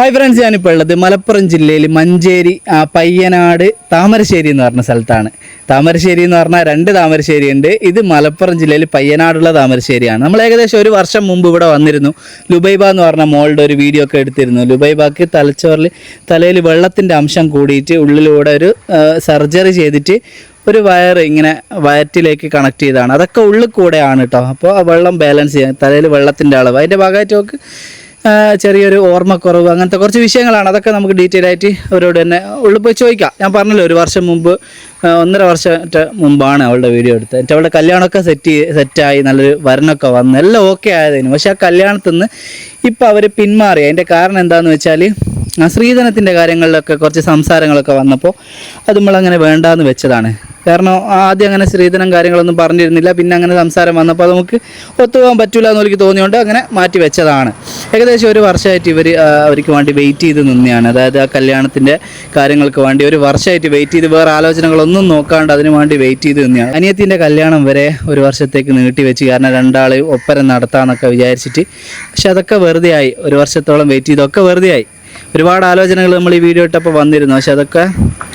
Hi friends ഞാനിപ്പോൾ ഉള്ളത് മലപ്പുറം ജില്ലയിൽ മഞ്ചേരി പയ്യനാട് താമരശ്ശേരി എന്ന് പറഞ്ഞ സ്ഥലത്താണ്. താമരശ്ശേരി എന്ന് പറഞ്ഞാൽ രണ്ട് താമരശ്ശേരി ഉണ്ട്. ഇത് മലപ്പുറം ജില്ലയിൽ പയ്യനാടുള്ള താമരശ്ശേരിയാണ്. നമ്മൾ ഏകദേശം ഒരു വർഷം മുമ്പ് ഇവിടെ വന്നിരുന്നു. ലുബൈബ എന്ന് പറഞ്ഞ മോളുടെ ഒരു വീഡിയോ ഒക്കെ എടുത്തിരുന്നു. ലുബൈബക്ക് തലച്ചോറിൽ തലയിൽ വെള്ളത്തിന്റെ അംശം കൂടിയിട്ട് ഉള്ളിലൂടെ ഒരു സർജറി ചെയ്തിട്ട് ഒരു വയർ ഇങ്ങനെ വയറ്റിലേക്ക് കണക്ട് ചെയ്തതാണ്. അതൊക്കെ ഉള്ളിൽ കൂടെയാണ് കേട്ടോ അപ്പോൾ ആ വെള്ളം ബാലൻസ് ചെയ്യാൻ തലയിൽ വെള്ളത്തിന്റെ അളവ്. അതിന്റെ ഭാഗമായിട്ട് നമുക്ക് ചെറിയൊരു ഓർമ്മക്കുറവ് അങ്ങനത്തെ കുറച്ച് വിഷയങ്ങളാണ്. അതൊക്കെ നമുക്ക് ഡീറ്റെയിൽ ആയിട്ട് അവരോട് തന്നെ ഉള്ളിൽ പോയി ചോദിക്കാം. ഞാൻ പറഞ്ഞല്ലോ ഒരു വർഷം മുമ്പ് ഒന്നര വർഷത്തെ മുമ്പാണ് അവളുടെ വീഡിയോ എടുത്തത്. എന്നിട്ട് അവളുടെ കല്യാണമൊക്കെ സെറ്റ് സെറ്റായി നല്ലൊരു വരനൊക്കെ വന്ന് എല്ലാം ഓക്കെ ആയതിന്. പക്ഷേ ആ കല്യാണത്തിൽ നിന്ന് ഇപ്പം അവർ പിന്മാറി. അതിന്റെ കാരണം എന്താണെന്ന് വെച്ചാൽ ആ സ്ത്രീധനത്തിന്റെ കാര്യങ്ങളിലൊക്കെ കുറച്ച് സംസാരങ്ങളൊക്കെ വന്നപ്പോൾ അത് നമ്മളങ്ങനെ വേണ്ടാന്ന് വെച്ചതാണ്. കാരണം ആദ്യം അങ്ങനെ സ്ത്രീധനം കാര്യങ്ങളൊന്നും പറഞ്ഞിരുന്നില്ല. പിന്നെ അങ്ങനെ സംസാരം വന്നപ്പോൾ അത് നമുക്ക് ഒത്തുപോകാൻ പറ്റില്ല എന്ന് എനിക്ക് തോന്നിയോണ്ട് അങ്ങനെ മാറ്റി വെച്ചതാണ്. ഏകദേശം ഒരു വർഷമായിട്ട് ഇവർ അവർക്ക് വേണ്ടി വെയിറ്റ് ചെയ്ത് നിന്നെയാണ്. അതായത് ആ കല്യാണത്തിന്റെ കാര്യങ്ങൾക്ക് വേണ്ടി ഒരു വർഷമായിട്ട് വെയിറ്റ് ചെയ്ത് വേറെ ആലോചനകളൊന്നും നോക്കാണ്ട് അതിന് വേണ്ടി വെയിറ്റ് ചെയ്ത് നിന്നെയാണ്. അനിയത്തിന്റെ കല്യാണം വരെ ഒരു വർഷത്തേക്ക് നീട്ടി വെച്ച് കാരണം രണ്ടാൾ ഒപ്പരം നടത്താമെന്നൊക്കെ വിചാരിച്ചിട്ട്. പക്ഷെ അതൊക്കെ വെറുതെ ആയി ഒരു വർഷത്തോളം വെയിറ്റ് ചെയ്തൊക്കെ വെറുതെ ആയി ഒരുപാട് ആലോചനകൾ നമ്മൾ ഈ വീഡിയോ ഇട്ടപ്പോൾ വന്നിരുന്നു. പക്ഷെ അതൊക്കെ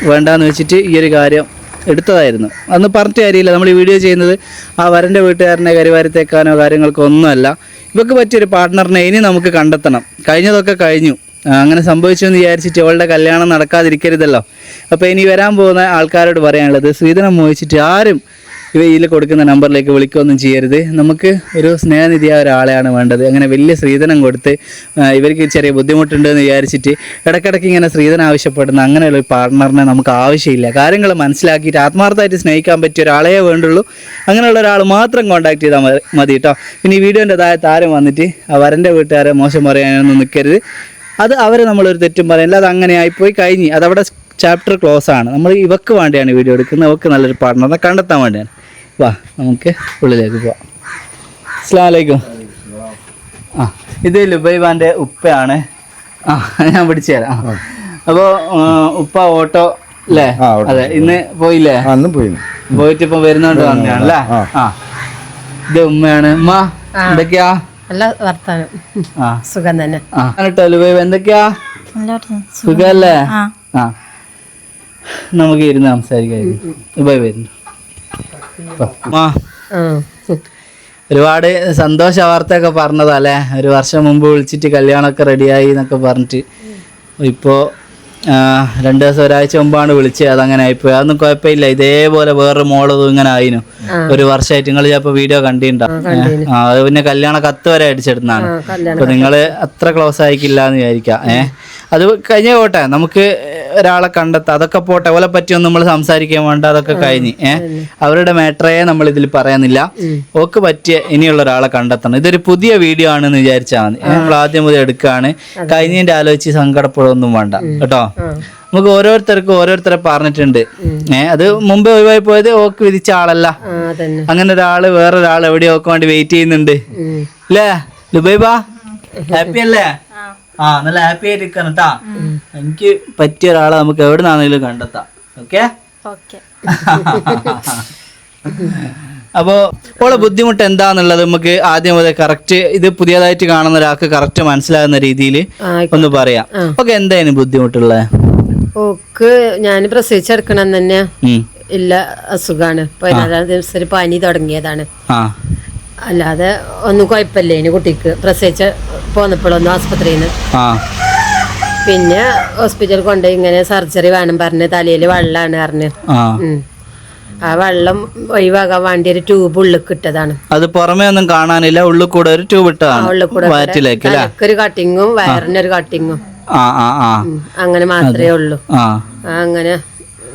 വേണ്ടാന്ന് വെച്ചിട്ട് ഈ ഒരു കാര്യം എടുത്തതായിരുന്നു. അന്ന് പറഞ്ഞിട്ട് കാര്യമില്ല. നമ്മൾ ഈ വീഡിയോ ചെയ്യുന്നത് ആ വരന്റെ വീട്ടുകാരനെ കരിവാരത്തേക്കാനോ കാര്യങ്ങൾക്കോ ഒന്നുമല്ല. ഇവക്ക് പറ്റിയൊരു പാർട്ട്ണറിനെ ഇനി നമുക്ക് കണ്ടെത്തണം. കഴിഞ്ഞതൊക്കെ കഴിഞ്ഞു. അങ്ങനെ സംഭവിച്ചു എന്ന് വിചാരിച്ചിട്ട് അവളുടെ കല്യാണം നടക്കാതിരിക്കരുതല്ലോ. അപ്പോൾ ഇനി വരാൻ പോകുന്ന ആൾക്കാരോട് പറയാനുള്ളത് സ്ത്രീധനം മോഹിച്ചിട്ട് ആരും ഇവയിൽ കൊടുക്കുന്ന നമ്പറിലേക്ക് വിളിക്കുകയൊന്നും ചെയ്യരുത്. നമുക്ക് ഒരു സ്നേഹനിധിയായ ഒരാളെയാണ് വേണ്ടത്. അങ്ങനെ വലിയ സ്ത്രീധനം കൊടുത്ത് ഇവർക്ക് ചെറിയ ബുദ്ധിമുട്ടുണ്ടെന്ന് വിചാരിച്ചിട്ട് ഇടയ്ക്കിടയ്ക്ക് ഇങ്ങനെ സ്ത്രീധനം ആവശ്യപ്പെടുന്ന അങ്ങനെയുള്ള ഒരു പാർട്ട്ണറിനെ നമുക്ക് ആവശ്യമില്ല. കാര്യങ്ങൾ മനസ്സിലാക്കിയിട്ട് ആത്മാർത്ഥമായിട്ട് സ്നേഹിക്കാൻ പറ്റിയ ഒരാളേ വേണ്ടുള്ളൂ. അങ്ങനെയുള്ള ഒരാൾ മാത്രം കോൺടാക്ട് ചെയ്താൽ മതി കേട്ടോ. പിന്നെ ഈ വീഡിയോന്റെ താഴെ താരം വന്നിട്ട് വരന്റെ വീട്ടുകാരെ മോശം പറയാനൊന്നും നിൽക്കരുത്. അത് അവർ നമ്മളൊരു തെറ്റും പറയില്ല അത് അങ്ങനെ ആയിപ്പോയി കഴിഞ്ഞ്. അതവിടെ ചാപ്റ്റർ ക്ലോസ് ആണ്. നമ്മൾ ഇവക്ക് വേണ്ടിയാണ് വീഡിയോ എടുക്കുന്നത്. അവക്ക് നല്ലൊരു പാർട്ട്ണറിനെ കണ്ടെത്താൻ വേണ്ടിയാണ്. വാ നമുക്ക് ഉള്ളിലേക്ക് പോവാം. അസ്സാം വലൈക്കും ആ ഇത് ലുബൈബാന്റെ ഉപ്പയാണ്. ആ ഞാൻ പിടിച്ചു തരാം. അപ്പോൾ ഉപ്പ ഓട്ടോ അല്ലേ അതെ ഇന്ന് പോയില്ലേ? അന്നും പോയി പോയിട്ട് ഇപ്പം വരുന്നോണ്ട് വന്നതാണല്ലേ ആ. ആ. ഇത് ഉമ്മയാണ്. ഉമ്മ എന്തൊക്കെയാ? നല്ല വർത്താനം. ആ. സുഖം തന്നെ. ആ കേട്ടോ ലുബൈബ് എന്തൊക്കെയാ? സുഖല്ലേ ആ. നമുക്ക് ഇരുന്ന് സംസാരിക്കാം ലുബൈബ് വരുന്നു. ഒരുപാട് സന്തോഷ വാർത്തയൊക്കെ പറഞ്ഞതല്ലേ? ഒരു വർഷം മുമ്പ് വിളിച്ചിട്ട് കല്യാണമൊക്കെ റെഡിയായി എന്നൊക്കെ പറഞ്ഞിട്ട്. ഇപ്പോൾ രണ്ടു ദിവസം ഒരാഴ്ച മുമ്പാണ് വിളിച്ചത്. അതങ്ങനെ ആയിപ്പോയി. അതൊന്നും കുഴപ്പമില്ല. ഇതേപോലെ വേറൊരു മോളതും ഇങ്ങനെ ആയിനു. ഒരു വർഷമായിട്ട് നിങ്ങൾ ചിലപ്പോൾ വീഡിയോ കണ്ടിട്ടുണ്ടാവും അത് പിന്നെ കല്യാണ കത്ത് വരെ അടിച്ചെടുത്താണ് അപ്പൊ നിങ്ങൾ അത്ര ക്ലോസ് ആയിക്കില്ല എന്ന് വിചാരിക്കാം. ഏഹ് അത് കഴിഞ്ഞ പോട്ടെ. നമുക്ക് ഒരാളെ കണ്ടെത്തുക അതൊക്കെ പോട്ടെ ഓലെ പറ്റിയൊന്നും നമ്മൾ സംസാരിക്കാൻ വേണ്ട അതൊക്കെ കഴിഞ്ഞ്. ഏഹ് അവരുടെ മാറ്ററേ നമ്മൾ ഇതിൽ പറയുന്നില്ല ഓക്ക് പറ്റിയ ഇനിയുള്ള ഒരാളെ കണ്ടെത്തണം. ഇതൊരു പുതിയ വീഡിയോ ആണെന്ന് വിചാരിച്ചാൽ മതി. നമ്മൾ ആദ്യം മുതൽ എടുക്കുകയാണ് കഴിഞ്ഞതിന്റെ ആലോചിച്ച് സങ്കടപ്പെടുകയൊന്നും വേണ്ട. കേട്ടോ? നമുക്ക് ഓരോരുത്തർക്കും ഓരോരുത്തരെ പറഞ്ഞിട്ടുണ്ട്. ഏഹ് അത് മുമ്പേ ഒഴിവായി പോയത് ഓക്ക് വിധിച്ച ആളല്ല. അങ്ങനെ ഒരാൾ വേറൊരാൾ എവിടെയോ ഓക്ക് വേണ്ടി വെയിറ്റ് ചെയ്യുന്നുണ്ട്. അല്ലേ? ലുബൈബ? ഹാപ്പി അല്ലേ? ആ നല്ല ഹാപ്പി ആയിട്ട് ഇരിക്കണം കേട്ടാ എനിക്ക് പറ്റിയ ഒരാളെ നമുക്ക് എവിടെ നിന്നാണെങ്കിലും കണ്ടെത്താം ഓക്കെ അപ്പോ ഓളെ ബുദ്ധിമുട്ട് എന്താന്നുള്ളത് നമുക്ക് ആദ്യം മുതൽ കറക്റ്റ് ഇത് പുതിയതായിട്ട് കാണുന്ന ഒരാൾക്ക് കറക്റ്റ് മനസ്സിലാകുന്ന രീതിയിൽ ഒന്ന് പറയാം. ഓക്കെ എന്തായാലും ബുദ്ധിമുട്ടുള്ളത് ഓക്ക് ഞാൻ പ്രസവിച്ചെടുക്കണം തന്നെ. ഇല്ല അസുഖാണ്. പതിനാലാം ദിവസം ഒരു പനി തുടങ്ങിയതാണ്. അല്ലാതെ ഒന്നും കുഴപ്പമില്ല. ഇനി കുട്ടിക്ക് പ്രസവിച്ച് പോന്നപ്പോഴൊന്നും ആസ്പത്രിയിൽ നിന്ന് പിന്നെ ഹോസ്പിറ്റലിൽ കൊണ്ട് ഇങ്ങനെ സർജറി വേണം പറഞ്ഞ് തലയിൽ വെള്ളമാണ് പറഞ്ഞ്. ആ. വെള്ളം ഒഴിവാകാൻ വേണ്ടി ഒരു ട്യൂബ് ഉള്ളിൽ ഇട്ടതാണ്. അത് പുറമേ ഒന്നും കാണാനില്ല ഉള്ളിൽ കൂടെ ഒരു ട്യൂബ് ഇട്ടതാണ് ഉള്ളിൽ കൂടെ ഒരു കട്ടിങ്ങും വയറിനൊരു കട്ടിങ്ങും അങ്ങനെ മാത്രമേ ഉള്ളൂ. അങ്ങനെ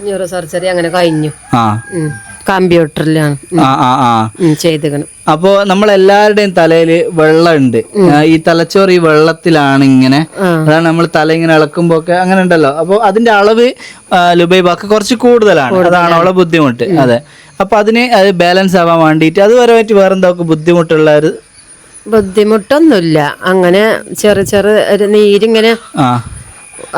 ന്യൂറോ സർജറി അങ്ങനെ കഴിഞ്ഞു. കമ്പ്യൂട്ടറിലാണ്. ആ ആ ആ. ചെയ്തേക്കണം. അപ്പോ നമ്മളെല്ലാവരുടെയും തലയിൽ വെള്ളമുണ്ട് ഉണ്ട് ഈ തലച്ചോറ് ഈ വെള്ളത്തിലാണ് ഇങ്ങനെ. അതാണ് നമ്മൾ തല ഇങ്ങനെ ഇളക്കുമ്പോ ഒക്കെ അങ്ങനെ ഉണ്ടല്ലോ. അപ്പോൾ അതിന്റെ അളവ് ലുബൈബാക്ക് കുറച്ച് കൂടുതലാണ്. അതാണ് അവളെ ബുദ്ധിമുട്ട്. അതെ. അപ്പൊ അതിന് അത് ബാലൻസ് ആവാൻ വേണ്ടിയിട്ട് അത് വരെ വേറെ എന്തൊക്കെ ബുദ്ധിമുട്ടുള്ള ഒരു ബുദ്ധിമുട്ടൊന്നുമില്ല. അങ്ങനെ ചെറു ചെറു ഒരു നീരിങ്ങനെ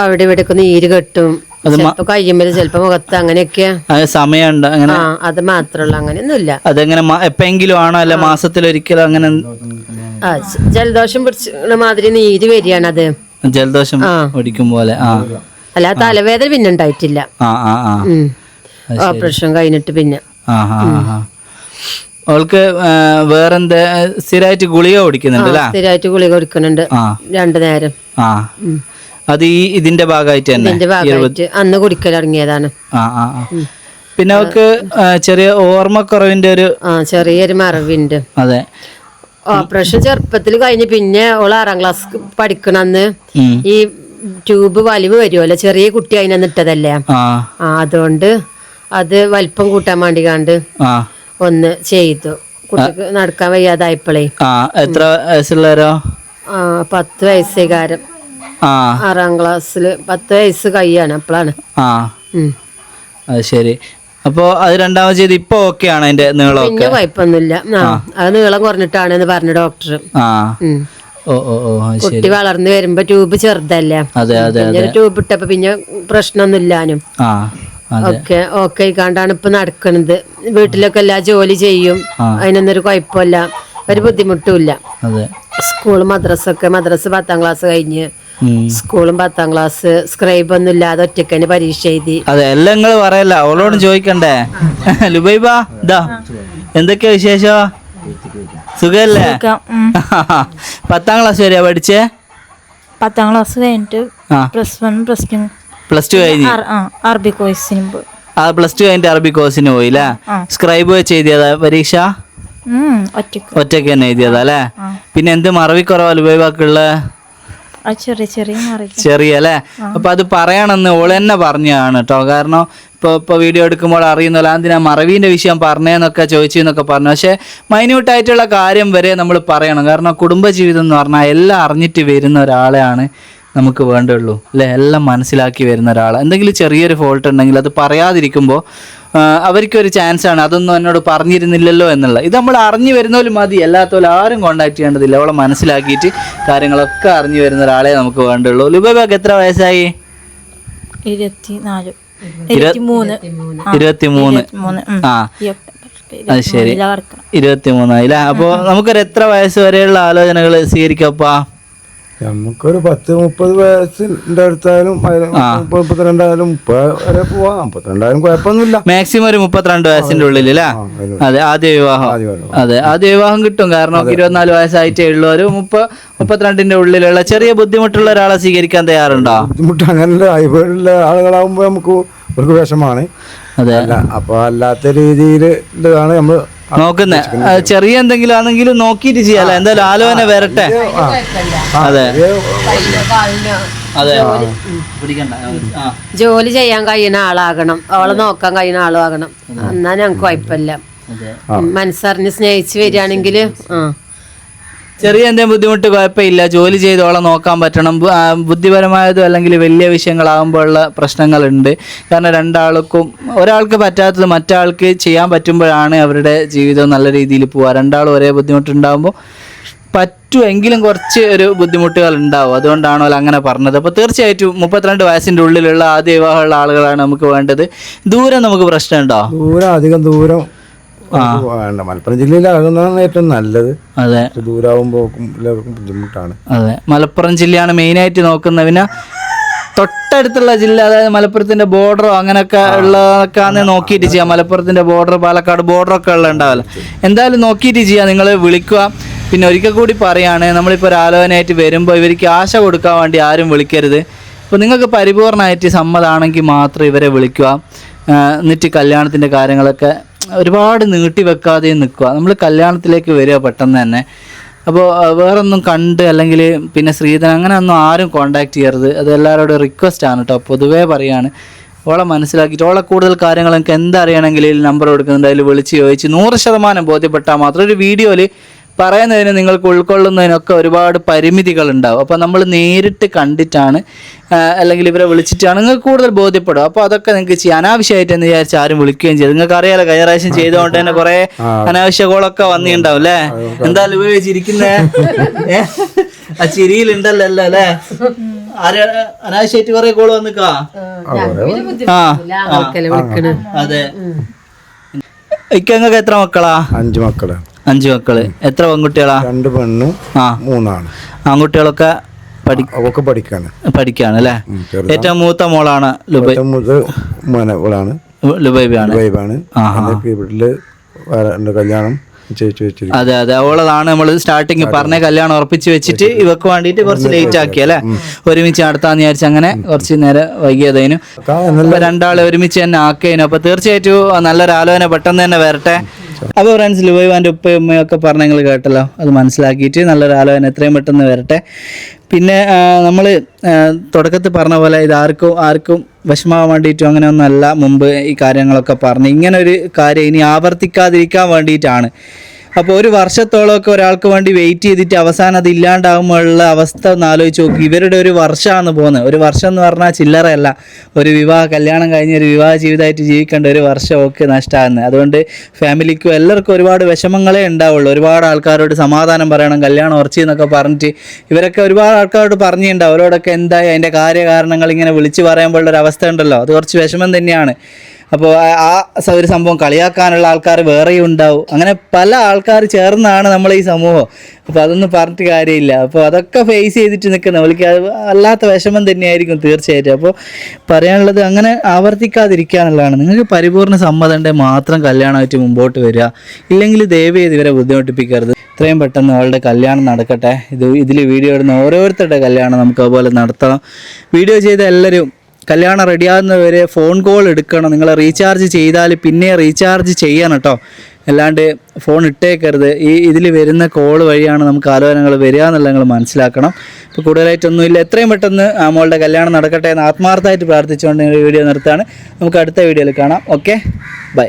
അവിടെ ഇവിടെ നീര് കെട്ടും. ചിലപ്പോ കയ്യുമ്പൽ ചിലപ്പോ മുഖത്ത് അങ്ങനെയൊക്കെ അത് സമയമുണ്ട്. അങ്ങനെ അത് മാത്രമല്ല അങ്ങനെയൊന്നുമില്ല. അതെങ്ങനെ എപ്പെങ്കിലും ആണോ അല്ല മാസത്തിൽ ഒരിക്കലും അങ്ങനെ ആ ജലദോഷം പിടിച്ച മാതിരി നീര് വരികയാണത്. ജലദോഷം പിടിക്കും പോലെ ആ. അല്ല തലവേദന പിന്നെ ഉണ്ടായിട്ടില്ല. ഓപ്പറേഷൻ കഴിഞ്ഞിട്ട് പിന്നെ. അവൾക്ക് വേറെന്താ സ്ഥിരമായിട്ട് ഗുളിക കുടിക്കുന്നുണ്ട് സ്ഥിരമായിട്ട് ഗുളിക കുടിക്കുന്നുണ്ട്. രണ്ടു നേരം. ആ. അത് ഈ ഇതിന്റെ ഭാഗമായിട്ട് തന്നെ? ഇതിന്റെ ഭാഗമായിട്ട്. അന്ന് കുടിക്കൽ ഇറങ്ങിയതാണ് ആ ആ ആ. പിന്നെ അവക്ക് ആ, ചെറിയ ഓർമ്മക്കുറവിന്റെ ഒരു ആ ചെറിയൊരു മറവിണ്ട്. അതെ. ഓപ്പറേഷൻ ചെറുപ്പത്തിൽ കഴിഞ്ഞ് പിന്നെ ഓൾ ആറാം ക്ലാസ് പഠിക്കണന്ന് ഉം. ഈ ട്യൂബ് വലിവ് വരുമല്ലോ ചെറിയ കുട്ടി അതിനെ ഇട്ടതല്ലേ ആ. ആ അതുകൊണ്ട് അത് വലിപ്പം കൂട്ടാൻ വേണ്ടി കണ്ട് ആ. ഒന്ന് ചെയ്തു. കുട്ടിക്ക് നടക്കാൻ വയ്യാതായപ്പോഴേ ആ എത്ര വയസ്സുള്ളവരോ? ആ പത്ത് വയസ്സേകാരം. ആറാം ക്ലാസ്സിൽ പത്ത് വയസ്സ് കൈയാണ് അപ്പോഴാണ് ആ. അത് ശരി. അപ്പോ അത് രണ്ടാമത് ചെയ്ത് ഇപ്പൊ ഓക്കെ ആണ് അതിന്റെ നീളം പിന്നെ കുഴപ്പമൊന്നുമില്ല. അത് നീളം കുറഞ്ഞിട്ടാണ് എന്ന് പറഞ്ഞു ഡോക്ടർ ആ. കുട്ടി വളർന്നു വരുമ്പോ ട്യൂബ് ചെറുതല്ലേ? ട്യൂബ് ഇട്ടപ്പോ പിന്നെ പ്രശ്നമൊന്നും ഇല്ലാനും. ഒക്കെ ഓക്കെ കണ്ടാണ് ഇപ്പൊ നടക്കണത്. വീട്ടിലൊക്കെ എല്ലാ ജോലി ചെയ്യും. അതിനൊന്നൊരു കുഴപ്പമില്ല. ഒരു ബുദ്ധിമുട്ടുമില്ല സ്കൂൾ മദ്രസ ഒക്കെ മദ്രസ പത്താം ക്ലാസ് കഴിഞ്ഞ്. സ്കൂളും പത്താം ക്ലാസ് സ്ക്രൈബ് ഒന്നും ഇല്ലാതെ ഒറ്റക്കന്നെ പരീക്ഷ എഴുതി. അതെ എല്ലാം നിങ്ങൾ പറയല്ല? അവളോട് ചോദിക്കണ്ടേ? ലുബൈബ ഇതാ എന്തൊക്കെയാ വിശേഷം? സുഖല്ലേ? പത്താം ക്ലാസ് വരെയാ പഠിച്ചേ? പത്താം ക്ലാസ് കഴിഞ്ഞിട്ട് plus one plus two plus two കഴിഞ്ഞ്? ആ അറബി കോഴ്സിന് പോയി. ആ പ്ലസ് ടു കഴിഞ്ഞിട്ട് അറബി കോഴ്സിന് പോയി അല്ലേ സ്ക്രൈബ് വെച്ച് എഴുതിയതാ പരീക്ഷ? ഒറ്റയ്ക്ക്. ഒറ്റയ്ക്ക് തന്നെ എഴുതിയതാ അല്ലേ? പിന്നെ എന്ത് മറവിക്കുറവാ ലുബൈബാക്കുള്ള ചെറിയ അല്ലേ? അപ്പൊ അത് പറയണമെന്ന് ഓൾ തന്നെ പറഞ്ഞതാണ് കേട്ടോ കാരണം ഇപ്പൊ ഇപ്പൊ വീഡിയോ എടുക്കുമ്പോൾ അറിയുന്നില്ല എന്തിനാ മറവീന്റെ വിഷയം പറഞ്ഞേന്നൊക്കെ ചോദിച്ചു എന്നൊക്കെ പറഞ്ഞു. പക്ഷെ മൈന്യൂട്ടായിട്ടുള്ള കാര്യം വരെ നമ്മൾ പറയണം. കാരണം കുടുംബജീവിതം എന്ന് പറഞ്ഞാൽ എല്ലാം അറിഞ്ഞിട്ട് വരുന്ന ഒരാളെയാണ് നമുക്ക് വേണ്ടുള്ളൂ. അല്ലെ? എല്ലാം മനസ്സിലാക്കി വരുന്ന ഒരാൾ എന്തെങ്കിലും ചെറിയൊരു ഫോൾട്ട് ഉണ്ടെങ്കിൽ അത് പറയാതിരിക്കുമ്പോൾ അവർക്കൊരു ചാൻസ് ആണ്. അതൊന്നും എന്നോട് പറഞ്ഞിരുന്നില്ലല്ലോ എന്നുള്ളത് ഇത് നമ്മൾ അറിഞ്ഞു വരുന്നവരും മതി. അല്ലാത്തവരും ആരും കോണ്ടാക്ട് ചെയ്യേണ്ടതില്ല. അവളെ മനസ്സിലാക്കിയിട്ട് കാര്യങ്ങളൊക്കെ അറിഞ്ഞു വരുന്ന ഒരാളെ നമുക്ക് വേണ്ടുള്ളൂ. ലുബൈബാക്ക് എത്ര വയസ്സായി? ഇരുപത്തി നാല് ഇരുപത്തി മൂന്ന് ഇരുപത്തി മൂന്ന് മൂന്ന് ആ. അത് ശരി. ഇരുപത്തിമൂന്നായില്ല മൂന്നായില്ലേ അപ്പോൾ നമുക്കൊരു എത്ര വയസ്സ് വരെയുള്ള ആലോചനകൾ സ്വീകരിക്കപ്പാ നമുക്കൊരു പത്ത് മുപ്പത് വയസ്സിന്റെ അടുത്തായാലും മുപ്പത്തിരണ്ടായാലും മുപ്പത് വരെ പോവാം. മുപ്പത്തിരണ്ടായാലും കുഴപ്പമൊന്നുമില്ല. മാക്സിമം ഒരു മുപ്പത്തിരണ്ട് വയസ്സിന്റെ ഉള്ളിൽ അല്ലേ അതെ ആദ്യ വിവാഹം. അതെ ആദ്യ വിവാഹം കിട്ടും. കാരണം ഇരുപത്തിനാല് വയസ്സായിട്ടേ ഉള്ളൂ. ഒരു മുപ്പ മുപ്പത്തിരണ്ടിന്റെ ഉള്ളിലുള്ള ചെറിയ ബുദ്ധിമുട്ടുള്ള ഒരാളെ സ്വീകരിക്കാൻ തയ്യാറുണ്ടോ? ബുദ്ധിമുട്ട് അങ്ങനെയുള്ള ഹൈവേലുള്ള ആളുകളാകുമ്പോൾ നമുക്ക് ഒരു വിഷമാണ്. അതെ. അപ്പൊ അല്ലാത്ത രീതിയിൽ ഇതാണ് നമ്മൾ നോക്കുന്നേ. ചെറിയ എന്തെങ്കിലും ആണെങ്കിലും നോക്കിയിട്ട് ചെയ്യാലോ. എന്തായാലും ആലോചന വരട്ടെ. അതെ. അതെ. ജോലി. ചെയ്യാൻ കഴിയുന്ന ആളാകണം. അവളെ നോക്കാൻ കഴിയുന്ന ആളാകണം എന്നാ ഞങ്ങൾക്ക് കുഴപ്പമില്ല. മനസ്സറിഞ്ഞ് സ്നേഹിച്ച് വരികയാണെങ്കിൽ ആ. ചെറിയ എന്തെങ്കിലും ബുദ്ധിമുട്ട് കുഴപ്പമില്ല. ജോലി ചെയ്തോളം നോക്കാൻ പറ്റണം. ബുദ്ധിപരമായതും അല്ലെങ്കിൽ വലിയ വിഷയങ്ങളാകുമ്പോഴുള്ള പ്രശ്നങ്ങളുണ്ട്. കാരണം രണ്ടാൾക്കും ഒരാൾക്ക് പറ്റാത്തത് മറ്റാൾക്ക് ചെയ്യാൻ പറ്റുമ്പോഴാണ് അവരുടെ ജീവിതം നല്ല രീതിയിൽ പോവുക. രണ്ടാളും ഒരേ ബുദ്ധിമുട്ടുണ്ടാകുമ്പോൾ പറ്റുമെങ്കിലും കുറച്ച് ഒരു ബുദ്ധിമുട്ടുകൾ ഉണ്ടാവും. അതുകൊണ്ടാണോ അങ്ങനെ പറഞ്ഞത്. അപ്പോൾ തീർച്ചയായിട്ടും മുപ്പത്തിരണ്ട് വയസ്സിന്റെ ഉള്ളിലുള്ള ആദ്യ വിവാഹമുള്ള ആളുകളാണ് നമുക്ക് വേണ്ടത്. ദൂരം നമുക്ക് പ്രശ്നമുണ്ടോ? ദൂരം അധികം ദൂരം വേണ്ട. മലപ്പുറം ജില്ലയിലാകുന്നതാണ് ഏറ്റവും നല്ലത്. അതെ. ദൂരാവുമ്പോൾ എല്ലാവർക്കും ബുദ്ധിമുട്ടാണ്. അതെ. മലപ്പുറം ജില്ലയാണ് മെയിനായിട്ട് നോക്കുന്നതിന് പിന്നെ തൊട്ടടുത്തുള്ള ജില്ല അതായത് മലപ്പുറത്തിന്റെ ബോർഡറോ അങ്ങനെയൊക്കെ ഉള്ളതൊക്കെ നോക്കിയിട്ട് ചെയ്യാം. മലപ്പുറത്തിന്റെ ബോർഡർ പാലക്കാട് ബോർഡർ ഒക്കെ ഉള്ള ഉണ്ടാവില്ല എന്തായാലും നോക്കിയിട്ട് ചെയ്യാം. നിങ്ങൾ വിളിക്കുക. പിന്നെ ഒരിക്കൽ കൂടി പറയാണ് നമ്മളിപ്പോൾ ഒരു ആലോചനയായിട്ട് വരുമ്പോൾ ഇവർക്ക് ആശ കൊടുക്കാൻ വേണ്ടി ആരും വിളിക്കരുത്. അപ്പോൾ നിങ്ങൾക്ക് പരിപൂർണമായിട്ട് സമ്മതമാണെങ്കിൽ മാത്രം ഇവരെ വിളിക്കുക. എന്നിട്ട് കല്യാണത്തിന്റെ കാര്യങ്ങളൊക്കെ ഒരുപാട് നീട്ടി വെക്കാതെ നിൽക്കുക. നമ്മൾ കല്യാണത്തിലേക്ക് വരിക പെട്ടെന്ന് തന്നെ. അപ്പോൾ വേറൊന്നും കണ്ട് അല്ലെങ്കിൽ പിന്നെ ശ്രീധരൻ അങ്ങനെ ഒന്നും ആരും കോണ്ടാക്ട് ചെയ്യരുത്. അത് എല്ലാവരോടും റിക്വസ്റ്റ് ആണ് കേട്ടോ പൊതുവേ പറയാണ്. ഓളെ മനസ്സിലാക്കിയിട്ട് ഓളെ കൂടുതൽ കാര്യങ്ങൾ നിങ്ങൾക്ക് എന്തറിയണമെങ്കിൽ നമ്പർ കൊടുക്കുന്നുണ്ട്. അതിൽ വിളിച്ച് ചോദിച്ച് നൂറ് ശതമാനം ബോധ്യപ്പെട്ടാൽ മാത്രം. ഒരു വീഡിയോയിൽ പറയുന്നതിന് നിങ്ങൾക്ക് ഉൾക്കൊള്ളുന്നതിനൊക്കെ ഒരുപാട് പരിമിതികൾ ഉണ്ടാവും അപ്പോൾ നമ്മൾ നേരിട്ട് കണ്ടിട്ടാണ് അല്ലെങ്കിൽ ഇവരെ വിളിച്ചിട്ടാണ് നിങ്ങൾക്ക് കൂടുതൽ ബോധ്യപ്പെടും അപ്പോൾ അതൊക്കെ നിങ്ങൾക്ക് ചെയ്യാം. അനാവശ്യമായിട്ട് എന്ന് വിചാരിച്ച് ആരും വിളിക്കുകയും ചെയ്തു നിങ്ങൾക്ക് അറിയാലോ കഴിഞ്ഞ പ്രാവശ്യം ചെയ്തുകൊണ്ട് തന്നെ കുറേ അനാവശ്യ കോളൊക്കെ വന്നിട്ടുണ്ടാവും അല്ലേ? എന്തായാലും ഉപയോഗിച്ചിരിക്കുന്നേ ഏ? ആ ചിരിയിലുണ്ടല്ലോ അല്ലേ? അനാവശ്യമായിട്ട് കുറെ കോൾ വന്നിക്കാ? അതെ. ഇക്കങ്ങൾക്ക് എത്ര മക്കളാ? അഞ്ച് മക്കൾ. അഞ്ചു മക്കൾ. എത്ര പെൺകുട്ടികളാ? രണ്ട് പെണ്ണ് ആ. മൂന്നാണ്. ആൺകുട്ടികളൊക്കെ അവക്ക് പഠിക്കാണ്. പഠിക്കാണ് അല്ലേ. ഏറ്റവും മൂത്ത മോളാണ് ലുബൈ ഏറ്റവും മൂത്തത് മനവളാണ് ലുബൈബിയാണ്. വൈബാണ് വീട്ടിൽ വേറെ കല്യാണം അതെ അതെ. അവളതാണ് നമ്മൾ സ്റ്റാർട്ടിങ് പറഞ്ഞ കല്യാണം ഉറപ്പിച്ച് വെച്ചിട്ട് ഇവക്ക് വേണ്ടിയിട്ട് കുറച്ച് ലേറ്റ് ആക്കി അല്ലെ? ഒരുമിച്ച് നടത്താന്ന് വിചാരിച്ച അങ്ങനെ കുറച്ച് നേരം വൈകിയതേനു. രണ്ടാളെ ഒരുമിച്ച് തന്നെ ആക്കിയതിനു അപ്പൊ തീർച്ചയായിട്ടും നല്ലൊരു ആലോചന പെട്ടെന്ന് തന്നെ വരട്ടെ. അപ്പൊ ഫ്രണ്ട്സ് ലുബൈവാന്റെ ഉപ്പയമ്മയൊക്കെ പറഞ്ഞ നിങ്ങൾ കേട്ടല്ലോ. അത് മനസ്സിലാക്കിയിട്ട് നല്ലൊരു ആലോചന എത്രയും പെട്ടെന്ന് വരട്ടെ. പിന്നെ നമ്മൾ തുടക്കത്തിൽ പറഞ്ഞ പോലെ ഇത് ആർക്കും ആർക്കും വിഷമാവാൻ വേണ്ടിയിട്ടും അങ്ങനെ ഒന്നല്ല മുമ്പ് ഈ കാര്യങ്ങളൊക്കെ പറഞ്ഞ്. ഇങ്ങനെ ഒരു കാര്യം ഇനി ആവർത്തിക്കാതിരിക്കാൻ വേണ്ടിയിട്ടാണ്. അപ്പോൾ ഒരു വർഷത്തോളമൊക്കെ ഒരാൾക്ക് വേണ്ടി വെയിറ്റ് ചെയ്തിട്ട് അവസാനം അത് ഇല്ലാണ്ടാകുമ്പോഴുള്ള അവസ്ഥ ഒന്ന് ആലോചിച്ച് നോക്കി. ഇവരുടെ ഒരു വർഷമാണ് പോകുന്നത് ഒരു വർഷം എന്ന് പറഞ്ഞാൽ ചില്ലറയല്ല. ഒരു വിവാഹ കല്യാണം കഴിഞ്ഞ് ഒരു വിവാഹ ജീവിതമായിട്ട് ജീവിക്കേണ്ട ഒരു വർഷം വർഷമൊക്കെ നഷ്ടമാകുന്നത് അതുകൊണ്ട് ഫാമിലിക്കും എല്ലാവർക്കും ഒരുപാട് വിഷമങ്ങളേ ഉണ്ടാവുള്ളൂ. ഒരുപാട് ആൾക്കാരോട് സമാധാനം പറയണം കല്യാണം ഉറച്ചി എന്നൊക്കെ പറഞ്ഞിട്ട് ഇവരൊക്കെ ഒരുപാട് ആൾക്കാരോട് പറഞ്ഞിട്ടുണ്ടാവും അവരോടൊക്കെ എന്തായി? അതിന്റെ കാര്യകാരണങ്ങൾ ഇങ്ങനെ വിളിച്ചു പറയുമ്പോഴുള്ള ഒരു അവസ്ഥ ഉണ്ടല്ലോ. അത് കുറച്ച് വിഷമം തന്നെയാണ്. അപ്പോൾ ആ ഒരു സംഭവം കളിയാക്കാനുള്ള ആൾക്കാർ വേറെയും ഉണ്ടാവും. അങ്ങനെ പല ആൾക്കാർ ചേർന്നാണ് നമ്മൾ ഈ സമൂഹം. അപ്പോൾ അതൊന്നും പറഞ്ഞിട്ട് കാര്യമില്ല. അപ്പോൾ അതൊക്കെ ഫേസ് ചെയ്തിട്ട് നിൽക്കുന്ന വിളിക്കുക അത് വല്ലാത്ത വിഷമം തന്നെയായിരിക്കും തീർച്ചയായിട്ടും. അപ്പോൾ പറയാനുള്ളത് അങ്ങനെ ആവർത്തിക്കാതിരിക്കുക എന്നുള്ളതാണ് നിങ്ങൾക്ക് പരിപൂർണ സമ്മതം മാത്രം കല്യാണമായിട്ട് മുമ്പോട്ട് വരിക. ഇല്ലെങ്കിൽ ദയവ് ചെയ്ത് ഇവരെ ബുദ്ധിമുട്ടിപ്പിക്കരുത്. ഇത്രയും പെട്ടെന്ന് അവളുടെ കല്യാണം നടക്കട്ടെ. ഇത് ഇതിൽ വീഡിയോ ഇടുന്ന ഓരോരുത്തരുടെ കല്യാണം നമുക്ക് അതുപോലെ നടത്തണം. വീഡിയോ ചെയ്ത എല്ലാവരും കല്യാണം റെഡിയാകുന്നവരെ ഫോൺ കോൾ എടുക്കണം. നിങ്ങൾ റീചാർജ് ചെയ്താൽ പിന്നെ റീചാർജ് ചെയ്യണം കേട്ടോ അല്ലാണ്ട് ഫോൺ ഇട്ടേക്കരുത്. ഈ ഇതിൽ വരുന്ന കോൾ വഴിയാണ് നമുക്ക് ആലോചനകൾ വരിക എന്നുള്ളത് നിങ്ങൾ മനസ്സിലാക്കണം. ഇപ്പോൾ കൂടുതലായിട്ടൊന്നുമില്ല. എത്രയും പെട്ടെന്ന് മോളുടെ കല്യാണം നടക്കട്ടെ എന്ന് ആത്മാർത്ഥമായിട്ട് പ്രാർത്ഥിച്ചുകൊണ്ട് വീഡിയോ നിർത്താണ് നമുക്ക് അടുത്ത വീഡിയോയിൽ കാണാം. ഓക്കെ? ബൈ.